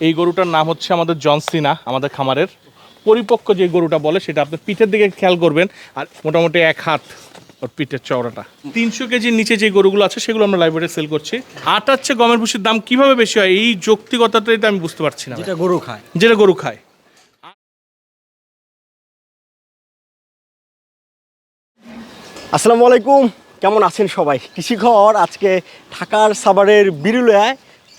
এই গরুটার নাম হচ্ছে আমাদের জনসিনা আমাদের খামারের পরিপক্ক যে গরুটা বলে সেটা আপনি পিঠের দিকে খেয়াল করবেন। আর মোটামুটি এক হাত ওর পিঠের চওড়াটা। তিনশো কেজির নিচে যে গরুগুলো আছে সেগুলো আমরা লাইব্রেরি সেল করছি। আটার চেয়ে গমের ভুষির দাম কীভাবে বেশি হয় এই যৌক্তিকতাটাই তো আমি বুঝতে পারছি না। যেটা গরু খায়। যেটা গরু খায়। আসসালামু আলাইকুম। কেমন আছেন সবাই? কৃষিঘর আজকে ঢাকার সাভারের বিরুলিয়ায়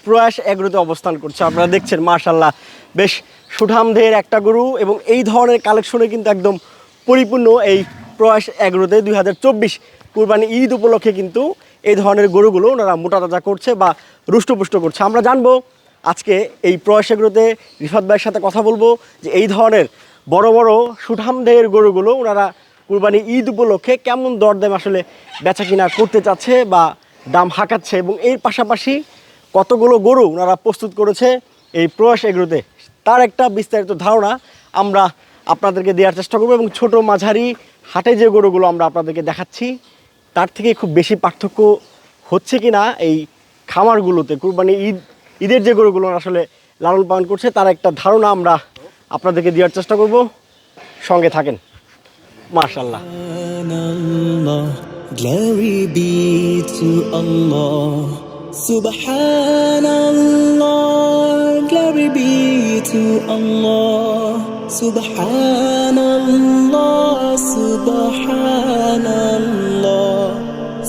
প্রয়াস এগ্রোতে অবস্থান করছে। আপনারা দেখছেন মাশাল্লাহ বেশ সুঠামদের একটা গরু এবং এই ধরনের কালেকশনে কিন্তু একদম পরিপূর্ণ এই প্রয়াস এগ্রোতে দুই হাজার চব্বিশ কুরবানি ঈদ উপলক্ষে কিন্তু এই ধরনের গরুগুলো ওনারা মোটা তাজা করছে বা রুষ্টপুষ্ট করছে। আমরা জানব আজকে এই প্রয়াস এগ্রোতে রিফাত ভাইয়ের সাথে কথা বলব যে এই ধরনের বড় বড় সুঠামদের গরুগুলো ওনারা কুরবানি ঈদ উপলক্ষে কেমন দরদাম আসলে বেচা কিনা করতে চাচ্ছে বা দাম হাঁকাচ্ছে এবং এর পাশাপাশি কতগুলো গরু ওনারা প্রস্তুত করেছে এই প্রয়াস এগুলোতে? তার একটা বিস্তারিত ধারণা আমরা আপনাদেরকে দেওয়ার চেষ্টা করব এবং ছোট মাঝারি হাটে যে গরুগুলো আমরা আপনাদেরকে দেখাচ্ছি, তার থেকে খুব বেশি পার্থক্য হচ্ছে কি না এই খামারগুলোতে? কুরবানি ঈদ, ঈদের যে গরুগুলো আসলে লালন পালন করছে, তার একটা ধারণা আমরা আপনাদেরকে দেওয়ার চেষ্টা করব। সঙ্গে থাকেন। মার্শাল্লাহ glory be to Allah. Subhanallah, glory be to Allah. Subhanallah, Subhanallah,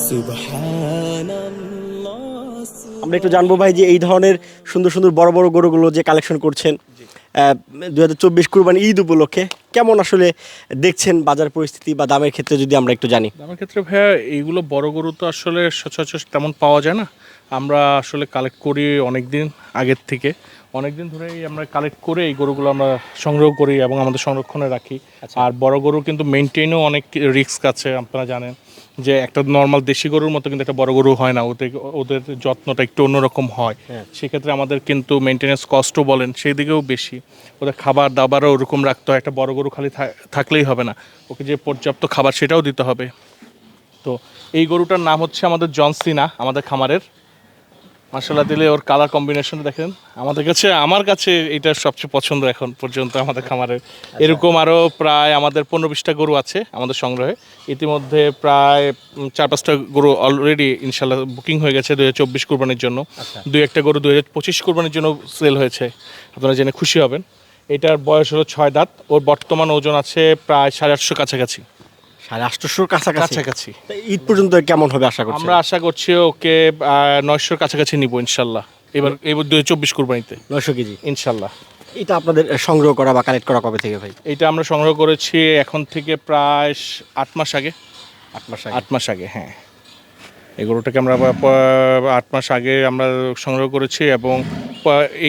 Subhanallah. আমরা একটু জানব ভাই যে এই ধরনের সুন্দর সুন্দর বড় বড় গরুগুলো যে কালেকশন করছেন দু হাজার চব্বিশ কুরবানি ঈদ উপলক্ষে কেমন আসলে দেখছেন বাজার পরিস্থিতি বা দামের ক্ষেত্রে যদি আমরা একটু জানি? দামের ক্ষেত্রে ভাইয়া, এইগুলো বড় গরু তো আসলে সচরাচর তেমন পাওয়া যায় না। আমরা আসলে কালেক্ট করি অনেক দিন আগের থেকে। অনেক দিন ধরেই আমরা কালেক্ট করে এই গরুগুলো আমরা সংগ্রহ করি এবং আমাদের সংরক্ষণে রাখি। আর বড় গরু কিন্তু মেনটেনও অনেক রিস্ক আছে আপনারা জানেন। যে একটা নর্মাল দেশি গরুর মতো কিন্তু একটা বড় গরু হয় না ওদের ওদের যত্নটা একটু অন্যরকম হয়। সেক্ষেত্রে আমাদের কিন্তু মেনটেনেন্স কস্টও বলেন সেই দিকেও বেশি। ওদের খাবার দাবারও ওরকম রাখতে হয় একটা বড় গরু খালি থাকলেই হবে না। ওকে যে পর্যাপ্ত খাবার সেটাও দিতে হবে। তো এই গরুটার নাম হচ্ছে আমাদের জনসিনা আমাদের খামারের। মাসাল্লাহ দিলে ওর কালার কম্বিনেশন দেখেন। আমাদের কাছে আমার কাছে এটা সবচেয়ে পছন্দ এখন পর্যন্ত আমাদের খামারে। এরকম আরও প্রায় আমাদের পনেরো বিশটা গরু আছে আমাদের সংগ্রহে। ইতিমধ্যে প্রায় চার পাঁচটা গরু অলরেডি ইনশাল্লাহ বুকিং হয়ে গেছে দু হাজার চব্বিশ কোরবানির জন্য। দুই একটা গরু দু হাজার পঁচিশ কোরবানির জন্য সেল হয়েছে। আপনারা জেনে খুশি হবেন। এটার বয়স হলো ছয় দাঁত। ওর বর্তমান ওজন আছে প্রায় সাড়ে আটশো কাছাকাছি। সাড়ে আটশোশোর কাছাকাছি। কাছাকাছি। ঈদ পর্যন্ত কেমন হবে আশা করছি আমরা আশা করছি ওকে নয়শোর কাছাকাছি নিব ইনশাল্লাহ। এবার এবার দু চব্বিশ কোরবানিতে। নয়শো কেজি। ইনশাল্লাহ। এটা আপনাদের সংগ্রহ করা বা কালেক্ট করা কবে থেকে ভাই? এইটা আমরা সংগ্রহ করেছি এখন থেকে প্রায় আট মাস আগে। আট মাস আগে। আট মাস আগে হ্যাঁ। এই গরুটাকে আমরা আট মাস আগে আমরা সংগ্রহ করেছি এবং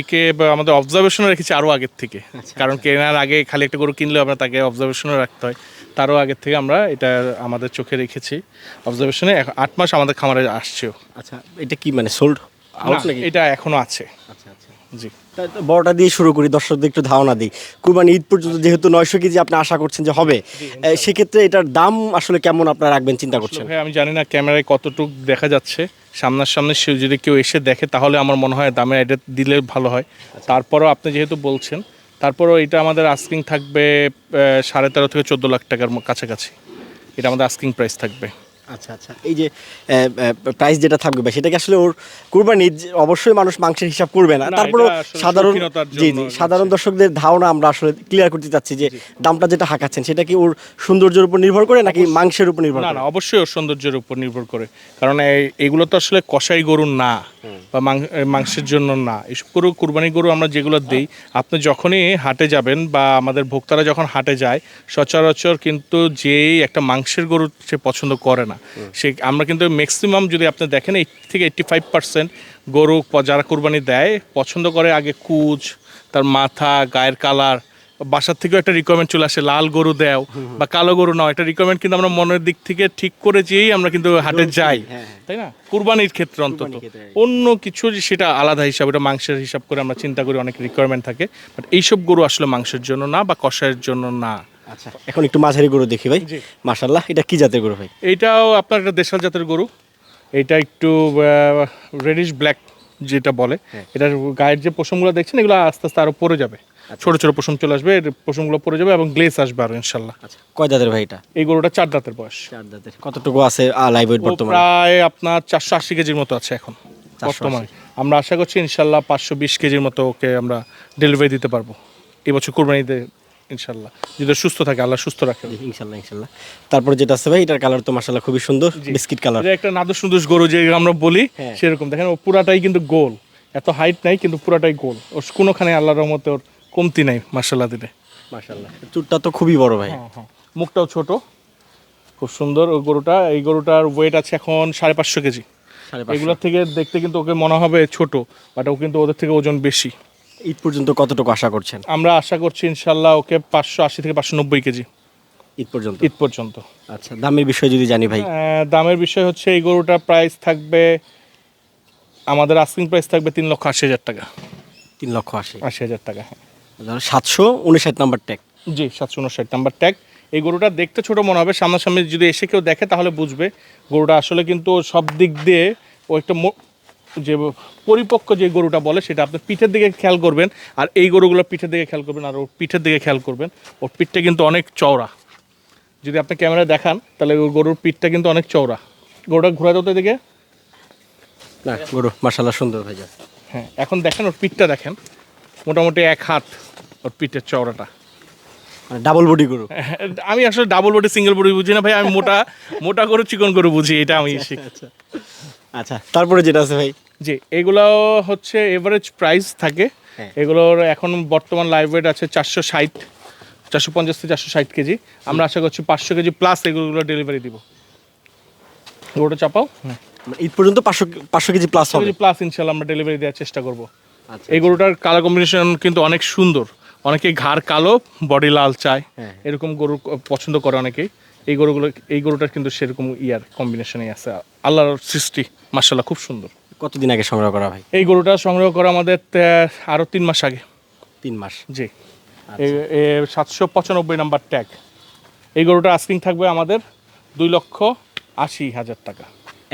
একে আমাদের অবজারভেশনে রেখেছি আরও আগের থেকে। কারণ কেনার আগে খালি একটা গরু কিনলেও আমরা তাকে অবজারভেশনে রাখতে হয়। তারও আগের থেকে আমরা এটা আমাদের চোখে রেখেছি। অবজারভেশনে আট মাস আমাদের খামারে আসছেও। আচ্ছা এটা কি মানে সোল্ড আউট নাকি? এটা এখনও আছে। আচ্ছা আচ্ছা। জি। বড়টা দিয়ে শুরু করি দর্শকদের একটু ধারণা দিই। কুরবানি ঈদ পর্যন্ত যেহেতু নয়শো কেজি আপনি আশা করছেন যে হবে সেক্ষেত্রে এটার দাম আসলে কেমন আপনারা রাখবেন চিন্তা করছেন? ভাই আমি জানি না ক্যামেরায় কতটুকু দেখা যাচ্ছে। সামনাসামনি সে যদি কেউ এসে দেখে তাহলে আমার মনে হয় দামে এটা দিলে ভালো হয়। তারপরও আপনি যেহেতু বলছেন তারপরও এটা আমাদের আস্কিং থাকবে সাড়ে তেরো থেকে চোদ্দ লাখ টাকার কাছাকাছি। এটা আমাদের আস্কিং প্রাইস থাকবে। আচ্ছা আচ্ছা। এই যে প্রাইস যেটা থাকবে ভাই, সেটা কি আসলে ওর কুরবানি অবশ্যই মানুষ মাংসের হিসাব করবে না। তারপরেও সাধারণ জি জি সাধারণ দর্শকদের ধারণা আমরা আসলে ক্লিয়ার করতে চাচ্ছি যে দামটা যেটা হাঁকাচ্ছেন সেটা কি ওর সৌন্দর্যের উপর নির্ভর করে নাকি মাংসের উপর নির্ভর না অবশ্যই ওর সৌন্দর্যের উপর নির্ভর করে। কারণ এগুলো তো আসলে কষাই গরু না বা মাংসের জন্য না। এসব গরু কুরবানি গরু আমরা যেগুলো দিই আপনি যখনই হাটে যাবেন বা আমাদের ভোক্তারা যখন হাটে যায় সচরাচর কিন্তু যেই একটা মাংসের গরু সে পছন্দ করে না। সে আমরা কিন্তু ম্যাক্সিমাম যদি আপনি দেখেন এইট থেকে এইট্টি ফাইভ পার্সেন্ট গরু যারা কুরবানি দেয় পছন্দ করে আগে কুচ তার মাথা গায়ের কালার বাসার থেকেও একটা রিকোয়ারমেন্ট চলে আসে লাল গরু দেও বা কালো গরু নাও একটা রিকোয়ারমেন্ট কিন্তু আমরা মনের দিক থেকে ঠিক করে যেই আমরা কিন্তু হাটে যাই। হ্যাঁ, তাই না? কুরবানির ক্ষেত্রে অন্তত। অন্য কিছু সেটা আলাদা হিসাব এটা মাংসের হিসাব করে আমরা চিন্তা করি অনেক রিকোয়ারমেন্ট থাকে। বাট এইসব গরু আসলে মাংসের জন্য না বা কষায়ের জন্য না। আচ্ছা এখন একটু মাঝারি গরু দেখি ভাই। মাশাল্লাহ এটা কি জাতের গরু ভাই? এটাও আপনার একটা দেশাল জাতের গরু। এটা একটু রেডিশ ব্ল্যাক যেটা বলে। হ্যাঁ। এটার গায়ের যে পশমগুলো দেখছেন এগুলো আস্তে আস্তে আরও পড়ে যাবে। ছোট ছোট পশম চলে আসবে এর পশমগুলো পড়ে যাবে এবং গ্লেস আসবে আরও ইনশাল্লাহ আচ্ছা কয় দাঁতের ভাই এটা? এই গরুটা চার দাঁতের বয়স। চার দাঁতের। কতটুকু আছে লাইভ ওয়েট বর্তমানে? প্রায় আপনার চারশো আশি কেজির মতো আছে এখন 480 বর্তমানে। আমরা আশা করছি ইনশাল্লাহ পাঁচশো বিশ কেজির মতো ওকে আমরা ডেলিভারি দিতে পারব। এবছর কোরবানিতে ইনশাল্লাহ। যদি সুস্থ থাকে আল্লাহ সুস্থ রাখে। ইনশাল্লাহ ইনশাল্লাহ। তারপরে যেটা আছে ভাই এটার কালার তো মাসাল্লাহ খুবই সুন্দর বিস্কিট কালার একটা নাদুস নুদুস গরু যে আমরা বলি হ্যাঁ। সেরকম। দেখেন ও পুরাটাই কিন্তু গোল। এত হাইট নাই কিন্তু পুরাটাই গোল। ওর কোনোখানে আল্লাহর রহমতে ওর কমতি নাই মার্শাল্লাহ দিলে। মাসাল্লাহ চুটটা তো খুবই বড় ভাই। হ্যাঁ হ্যাঁ। মুখটাও ছোট। খুব সুন্দর ওই গরুটা। এই গরুটার ওয়েট আছে এখন সাড়ে পাঁচশো কেজি। এগুলোর থেকে দেখতে কিন্তু ওকে মনে হবে ছোট বাট ও কিন্তু ওদের থেকে ওজন বেশি। ঈদ পর্যন্ত কতটুকু আশা করছেন? আমরা আশা করছি ইনশাল্লাহ ওকে পাঁচশো আশি থেকে পাঁচশো নব্বই কেজি। ঈদ পর্যন্ত? ঈদ পর্যন্ত। আচ্ছা দামের বিষয়ে যদি জানি ভাই। দামের বিষয় হচ্ছে এই গরুটার প্রাইস থাকবে আমাদের আস্কিং প্রাইস থাকবে তিন লক্ষ আশি হাজার টাকা। তিন লক্ষ আশি। আশি হাজার টাকা হ্যাঁ। সাতশো উনষাট নাম্বার ট্যাগ জি সাতশো উনষাট নাম্বার ট্যাগ এই গরুটা দেখতে ছোট মনে হবে সামনাসামনি যদি এসে কেউ দেখে তাহলে বুঝবে। গরুটা আসলে কিন্তু সব দিক দিয়ে ও একটা যে পরিপক্ক যে গরুটা বলে সেটা আপনি পিঠের দিকে খেয়াল করবেন আর এই গরুগুলো পিঠের দিকে খেয়াল করবেন আর ওর পিঠের দিকে খেয়াল করবেন। ওর পিঠটা কিন্তু অনেক চওড়া। যদি আপনি ক্যামেরায় দেখান তাহলে ওই গরুর পিঠটা কিন্তু অনেক চওড়া। গরুটা ঘোরা দিকে দিকে না গরু মাসাল্লাহ সুন্দর হয়ে যায় হ্যাঁ এখন দেখেন ওর পিঠটা দেখেন। মোটামুটি এক হাত ওর পিঠের চওড়াটা। মানে ডাবল বডি গরু। আমি আসলে ডাবল বডি সিঙ্গেল বডি বুঝি না ভাই আমি মোটা মোটা করে চিকন গরু বুঝি এটা আমি শিখি। আচ্ছা তারপরে যেটা আছে ভাই? জি এগুলো হচ্ছে এভারেজ প্রাইস থাকে। হ্যাঁ। এগুলোর এখন বর্তমান লাইভ ওয়েট আছে চারশো ষাট চারশো পঞ্চাশ থেকে চারশো ষাট কেজি। আমরা আশা করছি পাঁচশো কেজি প্লাস এগুলো ডেলিভারি দিব। ওটা চাপাও? মানে ঈদ পর্যন্ত পাঁচশো পাঁচশো কেজি প্লাস হবে। প্লাস ইনশাল্লাহ আমরা ডেলিভারি দেওয়ার চেষ্টা করব। আচ্ছা। এই গরুটার কালার কম্বিনেশন কিন্তু অনেক সুন্দর। অনেকে ঘাড় কালো বডি লাল চায়। হ্যাঁ। এরকম গরু পছন্দ করে অনেকেই। এই গরুগুলো এই গরুটার কিন্তু সেরকম ইয়ার কম্বিনেশনই আছে। আল্লাহর সৃষ্টি মার্শাল্লাহ খুব সুন্দর। কতদিন আগে সংগ্রহ করা ভাই? এই গরুটা সংগ্রহ করা আমাদের আরও তিন মাস আগে। তিন মাস। জি। সাতশো পঁচানব্বই নাম্বার ট্যাগ এই গরুটা আস্কিং থাকবে আমাদের দুই লক্ষ আশি হাজার টাকা।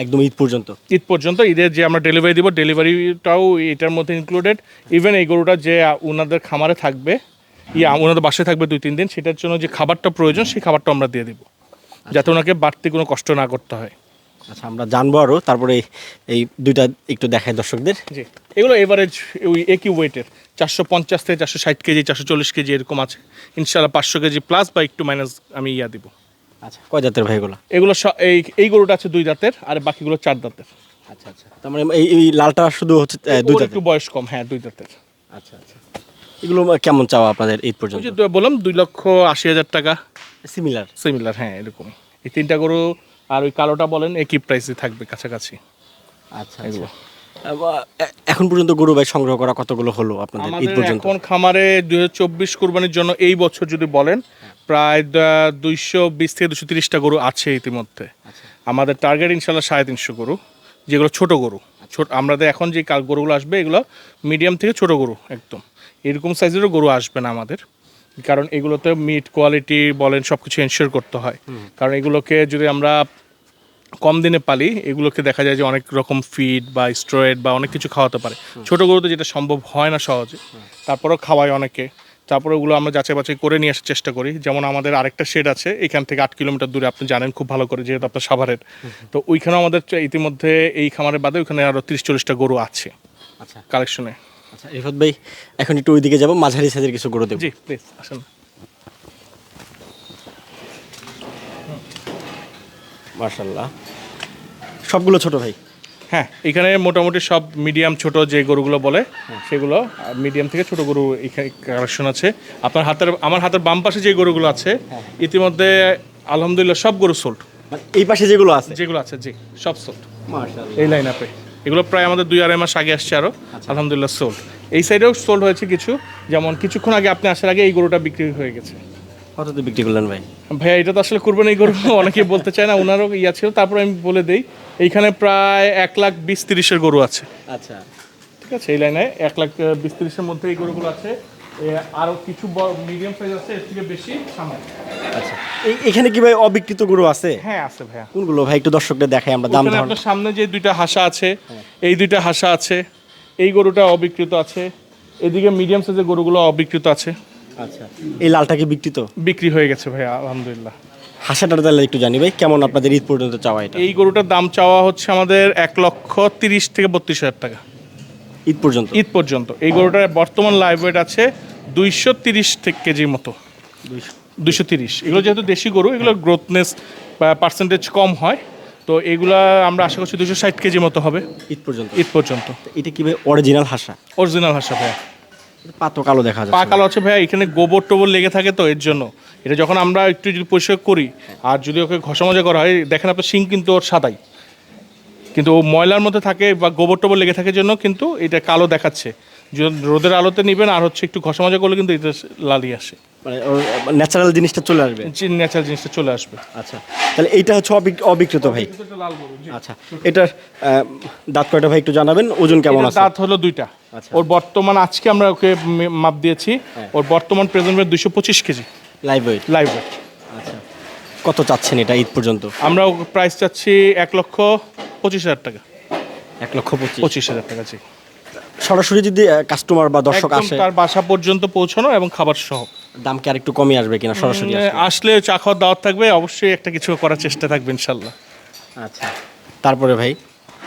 একদম ঈদ পর্যন্ত? ঈদ পর্যন্ত ঈদের যে আমরা ডেলিভারি দিব ডেলিভারিটাও এটার মধ্যে ইনক্লুডেড ইভেন এই গরুটা যে ওনাদের খামারে থাকবে ইয়া ওনাদের বাসায় থাকবে দুই তিন দিন সেটার জন্য যে খাবারটা প্রয়োজন সেই খাবারটা আমরা দিয়ে দিব। যাতে ওনাকে বাড়তি কোনো কষ্ট না করতে হয়। আচ্ছা আমরা জানব আরও তারপরে এই- দুইটা একটু দেখাই দর্শকদের। জি। এগুলো এভারেজ ওই একই ওয়েটের চারশো পঞ্চাশ থেকে চারশো ষাট কেজি চারশো চল্লিশ কেজি এরকম আছে। ইনশাল্লাহ পাঁচশো কেজি প্লাস বা একটু মাইনাস আমি ইয়া দিব। আচ্ছা কয় জাতের ভাই এগুলো? এগুলো এই এই গরুটা আছে দুই দাঁতের আর বাকিগুলো চার দাঁতের আচ্ছা আচ্ছা। তার মানে এই এই লালটা শুধু হচ্ছে দুই একটু বয়স কম হ্যাঁ দুই দাঁতের আচ্ছা আচ্ছা। এগুলো কেমন চাওয়া আপনাদের এই পর্যন্ত? বললাম দুই লক্ষ আশি হাজার টাকা। সিমিলার সিমিলার হ্যাঁ এরকম। এই তিনটা গরু আর ওই কালোটা বলেন একই প্রাইসে থাকবে কাছাকাছি। আচ্ছা এগুলো। আচ্ছা এখন পর্যন্ত গরু ভাই সংগ্রহ করা কতগুলো হলো আপনাদের ঈদ পর্যন্ত? এখন খামারে দুই চব্বিশ কোরবানির জন্য এই বছর যদি বলেন প্রায় দুইশো বিশ থেকে দুশো তিরিশটা গরু আছে ইতিমধ্যে। আমাদের টার্গেট ইনশাল্লাহ সাড়ে তিনশো গরু যেগুলো ছোট গরু। ছোট আমাদের এখন যে কাল গরুগুলো আসবে এগুলো মিডিয়াম থেকে ছোট গরু একদম। এরকম সাইজেরও গরু আসবে না আমাদের। কারণ এগুলোতে মিট কোয়ালিটি বলেন সব কিছু এনশিওর করতে হয়। কারণ এগুলোকে যদি আমরা কম দিনে পালি এগুলোকে দেখা যায় যে অনেক রকম ফিড বা স্ট্রয়েড বা অনেক কিছু খাওয়াতে পারে। ছোট গরুতে যেটা সম্ভব হয় না সহজে। তারপরেও খাওয়ায় অনেকে। তারপরে ওগুলো আমরা যাচাই বাছাই করে নিয়ে আসার চেষ্টা করি। যেমন আমাদের আরেকটা শেড আছে এখান থেকে আট কিলোমিটার দূরে আপনি জানেন খুব ভালো করে যেহেতু আপনার সাভারের। তো ওইখানেও আমাদের ইতিমধ্যে এই খামারের বাদে ওইখানে আরও তিরিশ চল্লিশটা গরু আছে আচ্ছা। কালেকশনে আচ্ছা রিফাত ভাই এখন একটু ওইদিকে যাব মাঝারি সাইজের কিছু গরু দেবো জি প্লিজ আসেন। মার্শাল্লাহ সবগুলো ছোট ভাই? হ্যাঁ এখানে মোটামুটি সব মিডিয়াম ছোট যে গরুগুলো বলে সেগুলো মিডিয়াম থেকে ছোট গরু এখানে কালেকশন আছে। আপনার হাতের আমার হাতের বাম পাশে যে গরুগুলো আছে ইতিমধ্যে আলহামদুলিল্লাহ সব গরু সোল্ড মানে এই পাশে যেগুলো আছে? যেগুলো আছে জি সব সোল্ড এই লাইন আপে এগুলো প্রায় আমাদের দুই আড়াই মাস আগে আসছে আরও আলহামদুলিল্লাহ সোল্ড এই সাইডেও সোল্ড হয়েছে কিছু। যেমন কিছুক্ষণ আগে আপনি আসার আগে এই গরুটা বিক্রি হয়ে গেছে। কততে বিক্রি করলেন ভাই? ভাইয়া এটা তো আসলে করবেন এই গরু অনেকে বলতে চায় না ওনারও ইয়া ছিল তারপর আমি বলে দিই এইখানে প্রায় এক লাখ বিশ তিরিশের গরু আছে। আচ্ছা। ঠিক আছে এই লাইনে এক লাখ বিশ তিরিশের মধ্যে এই গরুগুলো আছে। এ, আরও কিছু মিডিয়াম সাইজ আছে এর থেকে বেশি সামনে। আচ্ছা। এখানে কি ভাই অবিকৃত গরু আছে? হ্যাঁ আছে ভাইয়া। কোনগুলো ভাই? একটু দর্শকদের দেখাই আমরা দাম ধারণা। আপনার সামনে যে দুইটা হাসা আছে এই দুইটা হাসা আছে এই গরুটা অবিকৃত আছে এদিকে মিডিয়াম সাইজের গরুগুলো অবিকৃত আছে। আচ্ছা। এই লালটা কি বিক্রি বিক্রি হয়ে গেছে ভাই আলহামদুলিল্লাহ। হাসাটার তাহলে একটু জানি ভাই কেমন আপনাদের ঈদ পর্যন্ত চাওয়া এটা? এই গরুটার দাম চাওয়া হচ্ছে আমাদের এক লক্ষ তিরিশ থেকে বত্রিশ হাজার টাকা। ঈদ পর্যন্ত? ঈদ পর্যন্ত। এই গরুটার বর্তমান লাইভ ওয়েট আছে দুইশো তিরিশ কেজির মতো। দুইশো। তিরিশ। এগুলো যেহেতু দেশি গরু এগুলোর গ্রোথনেস পার্সেন্টেজ কম হয়। তো এগুলা আমরা আশা করছি দুশো ষাট কেজি মতো হবে। ঈদ পর্যন্ত? ঈদ পর্যন্ত। এটা কি ভাই অরিজিনাল হাসা? অরিজিনাল হাসা ভাইয়া। পাতো কালো দেখা পা যাচ্ছে। কালো আছে ভাইয়া এখানে গোবর টোবর লেগে থাকে তো এর জন্য। এটা যখন আমরা একটু যদি পরিষ্কার করি আর যদি ওকে ঘষা মজা করা হয় দেখেন আপনার শিং কিন্তু ওর সাদাই। কিন্তু ও ময়লার মধ্যে থাকে বা গোবর টোবর লেগে থাকে জন্য কিন্তু এটা কালো দেখাচ্ছে। রোদের আলোতে নেবেন আর হচ্ছে একটু ঘষা মজা করলে কিন্তু এটা লালি আসে। মানে ন্যাচারাল জিনিসটা চলে আসবে? ন্যাচারাল জিনিসটা চলে আসবে। আচ্ছা তাহলে এইটা হচ্ছে অবিক- অবিকৃত ভাই। আচ্ছা এটার দাঁত কয়টা ভাই একটু জানাবেন? ওজন কেমন আছে? দাঁত হলো দুইটা। আচ্ছা। ওর বর্তমান আজকে আমরা ওকে মাপ দিয়েছি। ওর বর্তমান প্রেজেন্ট ওয়েট দুইশো পঁচিশ KG. Live weight live weight আচ্ছা। কত চাচ্ছেন এটা ঈদ পর্যন্ত? আমরা প্রাইস চাচ্ছি এক লক্ষ পঁচিশ হাজার টাকা। এক লক্ষ পঁচিশ। হাজার টাকা জি। সরাসরি যদি কাস্টমার বা দর্শক আসে তার বাসা পর্যন্ত পৌঁছানো এবং খাবার সহ। দাম কি আর একটু কমে আসবে কিনা সরাসরি আসলে? চা খাওয়ার দাওয়াত থাকবে অবশ্যই একটা কিছু করার চেষ্টা থাকবে ইনশাল্লাহ আচ্ছা। তারপরে ভাই?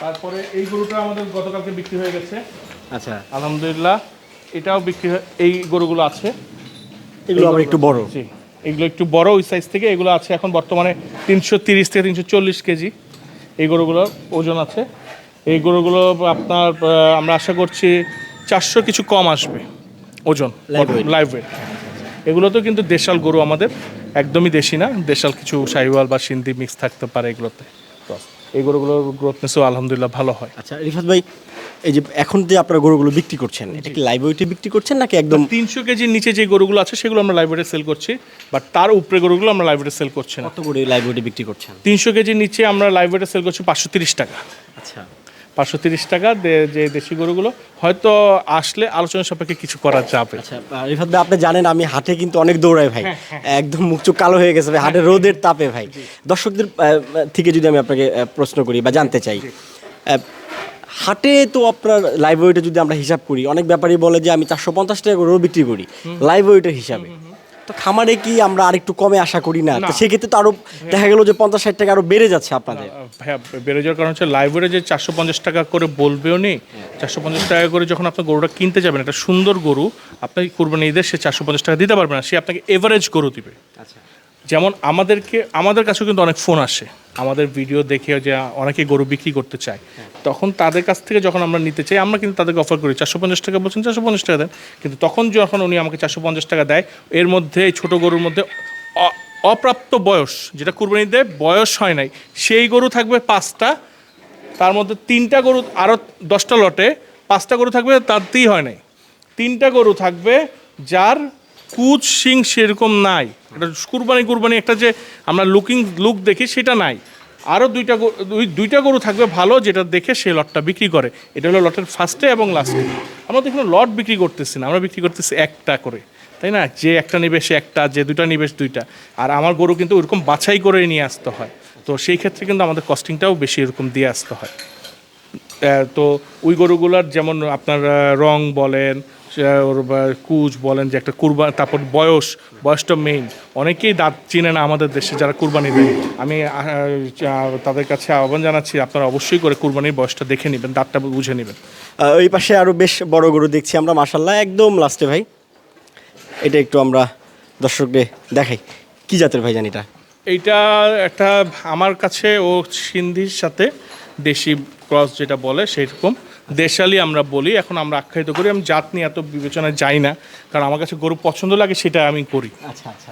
তারপরে এই গরুটা আমাদের গতকালকে বিক্রি হয়ে গেছে। আচ্ছা। আলহামদুলিল্লাহ এটাও বিক্রি হয়ে- এই গরুগুলো আছে। এগুলো আবার একটু বড়। জি এগুলো একটু বড় ওই সাইজ থেকে এগুলো আছে এখন বর্তমানে তিনশো তিরিশ থেকে তিনশো চল্লিশ কেজি। এই গরুগুলোর ওজন আছে। এই গরুগুলো আপনার আমরা আশা করছি চারশো কিছু কম আসবে ওজন. লাইভ ওয়েট এগুলো তো কিন্তু দেশাল গরু আমাদের একদমই দেশি না দেশাল কিছু সাইওয়াল বা সিন্ধি মিক্স থাকতে পারে এগুলোতে। এই গরুগুলোর গ্রোথনেসও আলহামদুলিল্লাহ ভালো হয়। আচ্ছা রিফাত ভাই এই যে এখন যে আপনারা গরুগুলো বিক্রি করছেন এটা কি লাইভ ওয়েটে বিক্রি করছেন নাকি একদম তিনশো কেজির নিচে যে গরুগুলো আছে সেগুলো আমরা লাইব্রেরিতে সেল করছি বাট তার উপরে গরুগুলো আমরা লাইব্রেরিতে সেল করছি না। কত করে লাইভ ওয়েটে বিক্রি করছেন? তিনশো কেজির নিচে আমরা লাইব্রেরিতে সেল করছি পাঁচশো তিরিশ টাকা। আচ্ছা। পাঁচশো তিরিশ টাকা যে দেশি গরুগুলো হয়তো আসলে আলোচনা সাপেক্ষে কিছু করা যাবে আচ্ছা রিফাত ভাই আপনি জানেন আমি হাটে কিন্তু অনেক দৌড়াই ভাই। একদম মুখ চোখ কালো হয়ে গেছে ভাই হাটে রোদের তাপে ভাই। দর্শকদের থেকে যদি আমি আপনাকে প্রশ্ন করি বা জানতে চাই হাটে তো আপনার লাইভ ওয়েটে যদি আমরা হিসাব করি অনেক ব্যাপারই বলে যে আমি চারশো পঞ্চাশ টাকা করে বিক্রি করি লাইভ ওয়েটের হিসাবে। তো খামারে কি আমরা আর একটু কমে আশা করি না? তো সেক্ষেত্রে তো আরও দেখা গেল যে পঞ্চাশ ষাট টাকা আরও বেড়ে যাচ্ছে আপনাদের। হ্যাঁ বেড়ে যাওয়ার কারণ হচ্ছে লাইব্রেরি যে চারশো পঞ্চাশ টাকা করে বলবেও নি চারশো পঞ্চাশ টাকা করে যখন আপনি গরুটা কিনতে যাবেন একটা সুন্দর গরু আপনি কুরবানি ঈদের সে চারশো পঞ্চাশ টাকা দিতে পারবে না সে আপনাকে এভারেজ গরু দিবে। আচ্ছা। যেমন আমাদেরকে, আমাদের কাছেও কিন্তু অনেক ফোন আসে। আমাদের ভিডিও দেখে যে অনেকে গরু বিক্রি করতে চায়। তখন তাদের কাছ থেকে যখন আমরা নিতে চাই, আমরা কিন্তু তাদেরকে অফার করি, চারশো পঞ্চাশ টাকা বলছেন, চারশো পঞ্চাশ টাকা দেন। কিন্তু তখন যখন উনি আমাকে চারশো পঞ্চাশ টাকা দেয়, এর মধ্যে, এই ছোটো গরুর মধ্যে অপ্রাপ্ত বয়স, যেটা কুরবানি দেয় বয়স হয় নাই, সেই গরু থাকবে পাঁচটা, তার মধ্যে তিনটা গরু আরও দশটা লটে পাঁচটা গরু থাকবে তাতেই হয় নাই। তিনটা গরু থাকবে যার কুচ সিং সেরকম নাই। এটা কুরবানি কুরবানি একটা যে আমরা লুকিং লুক দেখি, সেটা নাই। আরও দুইটা দুই, দুইটা গরু থাকবে ভালো, যেটা দেখে সে লটটা বিক্রি করে। এটা হলো লটের ফার্স্টে এবং লাস্টে আমরা তো এখানে লট বিক্রি করতেছি না, আমরা বিক্রি করতেছি একটা করে। তাই না? যে একটা নিবে সে একটা, যে দুইটা নিবে দুইটা। আর আমার গরু কিন্তু ওরকম বাছাই করে নিয়ে আসতে হয়। তো সেই ক্ষেত্রে কিন্তু আমাদের কস্টিংটাও বেশি এরকম দিয়ে আসতে হয়। তো ওই গরুগুলার যেমন আপনার রং বলেন কুচ বলেন যে একটা কুরবান তারপর বয়স বয়সটা মেইন অনেকেই দাঁত চিনে না আমাদের দেশে যারা কুরবানি দেয়। আমি তাদের কাছে আহ্বান জানাচ্ছি আপনারা অবশ্যই করে কুরবানির বয়সটা দেখে নেবেন দাঁতটা বুঝে নেবেন। ওই পাশে আরও বেশ বড় গরু দেখছি আমরা মাসাল্লাহ একদম লাস্টে ভাই। এটা একটু আমরা দর্শকদের দেখাই। কি জাতের ভাই জানি এটা? এইটা একটা আমার কাছে ও সিন্ধির সাথে দেশি ক্রস যেটা বলে সেরকম দেশালি আমরা বলি এখন আমরা আখ্যায়িত করি আমি জাত নিয়ে এত বিবেচনায় যাই না কারণ আমার কাছে গরু পছন্দ লাগে সেটা আমি করি। আচ্ছা আচ্ছা।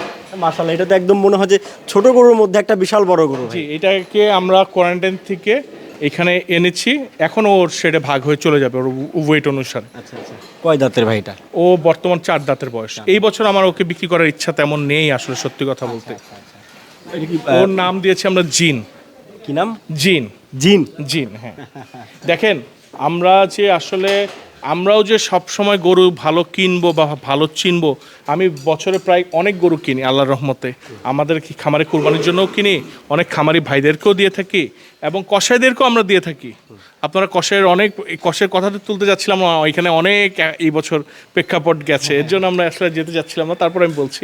এটা তো একদম মনে হয় যে ছোট গরুর মধ্যে একটা বিশাল বড় গরু। জি এটাকে আমরা কোয়ারেন্টাইন থেকে এখানে এনেছি এখন ওর সেটা ভাগ হয়ে চলে যাবে ওর ওয়েট অনুসারে। আচ্ছা আচ্ছা। কয় দাঁতের ভাই এটা? ও বর্তমান চার দাঁতের বয়স। এই বছর আমার ওকে বিক্রি করার ইচ্ছা তেমন নেই আসলে সত্যি কথা বলতে। ওর নাম দিয়েছি আমরা জিন। কি নাম? জিন। জিন। জিন হ্যাঁ। দেখেন আমরা যে আসলে আমরাও যে সব সময় গরু ভালো কিনবো বা ভালো চিনবো আমি বছরে প্রায় অনেক গরু কিনি আল্লাহর রহমতে। আমাদের কি খামারে কোরবানির জন্যও কিনি অনেক খামারি ভাইদেরকেও দিয়ে থাকি এবং কষাইদেরকেও আমরা দিয়ে থাকি। আপনারা কষের অনেক কষের কথাটা তুলতে যাচ্ছিলাম না, এখানে অনেক এই বছর প্রেক্ষাপট গেছে। এর জন্য আমরা আসলে যেতে যাচ্ছিলাম না তারপর আমি বলছি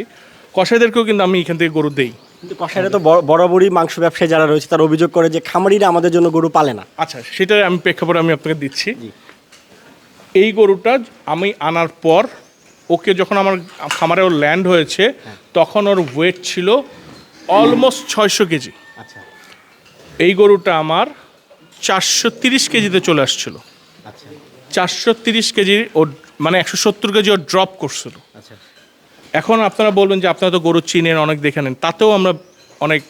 কষাইদেরকেও কিন্তু আমি এখান থেকে গরু দেই। কিন্তু কষাইরা তো বড়- বরাবরই মাংস ব্যবসায়ী যারা রয়েছে তারা অভিযোগ করে যে খামারিরা আমাদের জন্য গরু পালে না। আচ্ছা সেটা আমি প্রেক্ষাপটে আমি আপনাকে দিচ্ছি। এই গরুটা আমি আনার পর ওকে যখন আমার খামারে ওর ল্যান্ড হয়েছে তখন ওর ওয়েট ছিল অলমোস্ট ছয়শো কেজি। আচ্ছা। এই গরুটা আমার চারশো তিরিশ কেজিতে চলে আসছিল। আচ্ছা। চারশো তিরিশ কেজি ওর মানে একশো সত্তর কেজি ওর ড্রপ করছিল। আচ্ছা। এখন আপনারা বলবেন যে আপনারা তো গরু চিনেন অনেক দেখে নেন তাতেও আমরা অনেক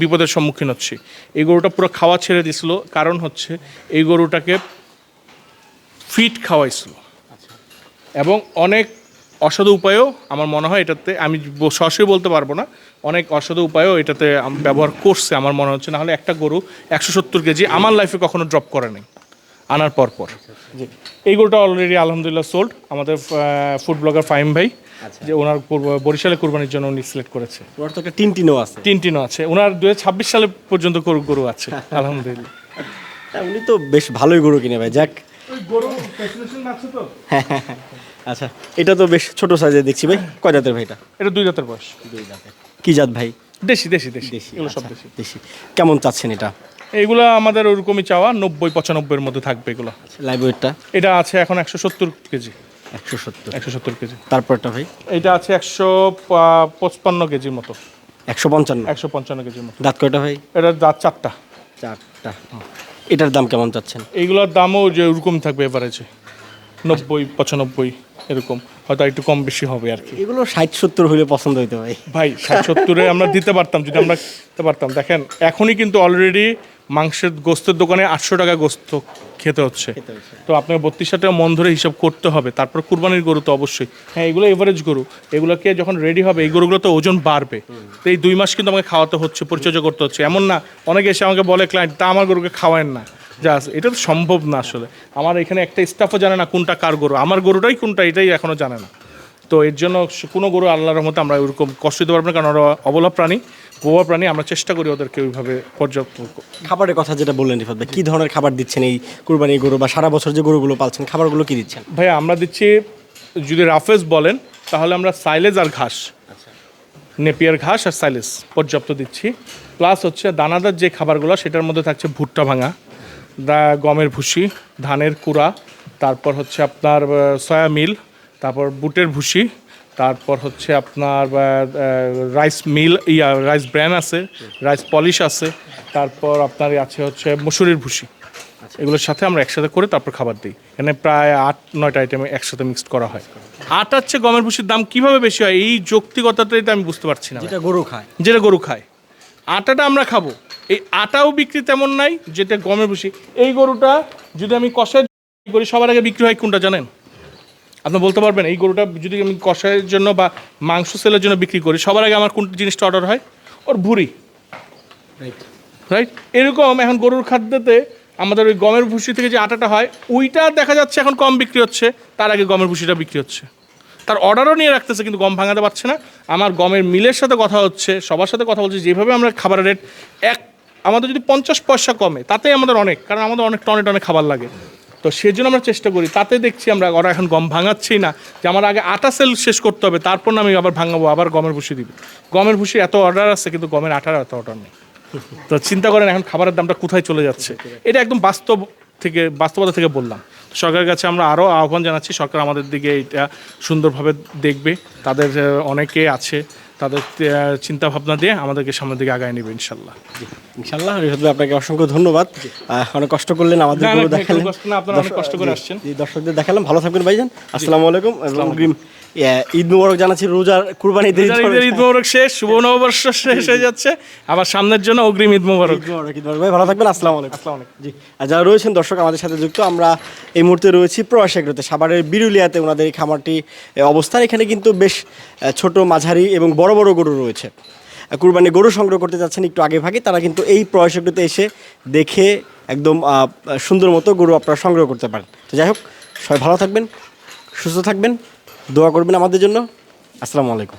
বিপদের সম্মুখীন হচ্ছি। এই গরুটা পুরো খাওয়া ছেড়ে দিছিল কারণ হচ্ছে এই গরুটাকে ফিট খাওয়াইছিল। এবং অনেক অসাধু উপায়ও আমার মনে হয় এটাতে আমি সরাসরি বলতে পারব না অনেক অসাধু উপায়ও এটাতে ব্যবহার করছে আমার মনে হচ্ছে নাহলে একটা গরু একশো সত্তর কেজি আমার লাইফে কখনো ড্রপ করে নেই আনার পর পর। এই গরুটা অলরেডি আলহামদুলিল্লাহ সোল্ড আমাদের ফুড ব্লগার ফাইম ভাই। যে ওনার বরিশালে কুরবানির জন্য উনি সিলেক্ট করেছে। ওর তো একটা টিন টিনও আছে। তিন টিনও আছে। ওনার দু ছাব্বিশ সালে পর্যন্ত গরু আছে আলহামদুলিল্লাহ। হ্যাঁ, উনি তো বেশ ভালোই গরু কিনে ভাই যাক। আছে তো। আচ্ছা এটা তো বেশ ছোট সাইজের দেখছি ভাই কয় জাতের ভাই এটা? এটা দুই জাতের বয়স। কি জাত ভাই? দেশি দেশি দেশি। দেশি এগুলো সব আচ্ছা, দেশি। দেশি। কেমন চাচ্ছেন এটা? এইগুলো আমাদের ওরকমই চাওয়া নব্বই পঁচানব্বইয়ের মধ্যে থাকবে এগুলো। লাইভ ওয়েটটা এটা আছে এখন একশো সত্তর কেজি। একশো সত্তর। একশো সত্তর কেজি। তারপরটা ভাই? এটা আছে একশো পঁচপান্ন কেজির মতো। একশো পঞ্চান্ন। একশো পঞ্চান্ন কেজির মতো। দাঁত কয়টা ভাই? এটা দাঁত চারটা। চারটা। এটার দাম কেমন চাচ্ছেন? এইগুলোর দামও যে ওরকম থাকবে এভারেজে নব্বই পঁচানব্বই এরকম। হয়তো একটু কম বেশি হবে আর কি। এগুলো ষাট সত্তর হলে পছন্দ হইতে ভাই। ভাই ষাট সত্তরে আমরা দিতে পারতাম যদি আমরা দিতে পারতাম। দেখেন এখনই কিন্তু অলরেডি মাংসের গোস্তের দোকানে আটশো টাকা গোস্ত খেতে হচ্ছে। তো আপনাকে বত্রিশ টাকা মন ধরে হিসাব করতে হবে। তারপর কুরবানির গরু তো অবশ্যই। হ্যাঁ এগুলো এভারেজ গরু। এগুলোকে যখন রেডি হবে এই গরুগুলো তো ওজন বাড়বে। তো এই দুই মাস কিন্তু আমাকে খাওয়াতে হচ্ছে পরিচর্যা করতে হচ্ছে। এমন না অনেকে এসে আমাকে বলে ক্লায়েন্ট তা আমার গরুকে খাওয়ায়েন না। যা এটা তো সম্ভব না আসলে। আমার এখানে একটা স্টাফও জানে না কোনটা কার গরু। আমার গরুটাই কোনটা এটাই এখনও জানে না। তো এর জন্য কোনো গরু আল্লাহর মতো আমরা ওরকম কষ্ট দিতে পারব না কারণ ওরা অবলা প্রাণী। গোয়া প্রাণী আমরা চেষ্টা করি ওদেরকে ওইভাবে পর্যাপ্ত খাবারের কথা যেটা বললেন রিফাত ভাই কী ধরনের খাবার দিচ্ছেন এই কুরবানি গরু বা সারা বছর যে গরুগুলো পালছেন খাবারগুলো কী দিচ্ছেন? ভাইয়া আমরা দিচ্ছি যদি রাফেজ বলেন তাহলে আমরা সাইলেজ আর ঘাস। নেপিয়ার ঘাস আর সাইলেজ পর্যাপ্ত দিচ্ছি। প্লাস হচ্ছে দানাদার যে খাবারগুলো সেটার মধ্যে থাকছে ভুট্টা ভাঙা দা গমের ভুসি ধানের কুড়া তারপর হচ্ছে আপনার সয়া মিল তারপর বুটের ভুসি তারপর হচ্ছে আপনার রাইস মিল ইয়া রাইস ব্র্যান আছে রাইস পলিশ আছে তারপর আপনার আছে হচ্ছে মসুরির ভুসি। এগুলোর সাথে আমরা একসাথে করে তারপর খাবার দিই। এখানে প্রায় আট নয়টা আইটেম একসাথে মিক্সড করা হয়। আটার চেয়ে গমের ভুসির দাম কীভাবে বেশি হয়? এই যৌক্তিকতাটাই তো আমি বুঝতে পারছি না। যেটা গরু খায়। যেটা গরু খায়। আটাটা আমরা খাব। এই আটাও বিক্রি তেমন নাই যেটা গমের ভুসি। এই গরুটা যদি আমি কষায় করি সবার আগে বিক্রি হয় কোনটা জানেন? আপনি বলতে পারবেন এই গরুটা যদি আমি কষায়ের জন্য বা মাংস সেলের জন্য বিক্রি করি সবার আগে আমার কোন জিনিসটা অর্ডার হয়? ওর ভুড়ি। রাইট রাইট এরকম এখন গরুর খাদ্যতে আমাদের ওই গমের ভুসি থেকে যে আটাটা হয় ওইটা দেখা যাচ্ছে এখন কম বিক্রি হচ্ছে তার আগে গমের ভুসিটা বিক্রি হচ্ছে। তার অর্ডারও নিয়ে রাখতেছে কিন্তু গম ভাঙাতে পারছে না। আমার গমের মিলের সাথে কথা হচ্ছে সবার সাথে কথা বলছে যেভাবে আমরা খাবারের রেট এক আমাদের যদি পঞ্চাশ পয়সা কমে তাতেই আমাদের অনেক কারণ আমাদের অনেক টনে টনে খাবার লাগে। তো সেজন্য আমরা চেষ্টা করি। তাতে দেখছি আমরা, ওরা এখন গম ভাঙাচ্ছি না। যে আমার আগে আটা সেল শেষ করতে হবে, তারপর আমি আবার ভাঙাবো, আবার গমের ভুসি দিব। গমের ভুসি এত অর্ডার আছে, কিন্তু গমের আটার এত অর্ডার নেই। তো চিন্তা করেন এখন খাবারের দামটা কোথায় চলে যাচ্ছে। এটা একদম বাস্তব থেকে, বাস্তবতা থেকে বললাম। সরকারের কাছে আমরা আরও আহ্বান জানাচ্ছি, সরকার আমাদের দিকে এটা সুন্দরভাবে দেখবে। তাদের অনেকে আছে তাদের চিন্তা ভাবনা দিয়ে আমাদেরকে সামনের দিকে আগায় নেবে ইনশাল্লাহ। ইনশাল্লাহ। ভাই আপনাকে অসংখ্য ধন্যবাদ। অনেক কষ্ট করলেন আমাদের দেখালেন। আপনারা অনেক কষ্ট করে আসছেন। দর্শকদের দেখালাম। ভালো থাকবেন ভাইজান। আসসালামু আলাইকুম ইয়া, ঈদ মুবারক জানাচ্ছি রোজার কুরবানি ঈদ ঈদের- ঈদের ঈদ মোবারক শেষ শুভ নববর্ষ শেষ হয়ে যাচ্ছে। আবার সামনের জন্য অগ্রিম ঈদ মোবারক। মুবারক, ঈদ মুবারক। ভাই ভালো থাকবেন আসসালামু আলাইকুম। আসসালামু আলাইকুম। জি আর যারা রয়েছেন দর্শক আমাদের সাথে যুক্ত আমরা এই মুহূর্তে রয়েছি প্রয়াস এগ্রোতে। সাভারের বিরুলিয়াতে ওনাদের এই খামারটি অবস্থান। এখানে কিন্তু বেশ ছোট মাঝারি এবং বড় বড় গরু রয়েছে। কুরবানি গরু সংগ্রহ করতে যাচ্ছেন একটু আগে ভাগে। তারা কিন্তু এই প্রয়াস এগ্রোতে এসে দেখে একদম সুন্দর মতো গরু আপনারা সংগ্রহ করতে পারেন। তো যাই হোক সবাই ভালো থাকবেন সুস্থ থাকবেন। দোয়া করবেন আমাদের জন্য? আসসালামু আলাইকুম।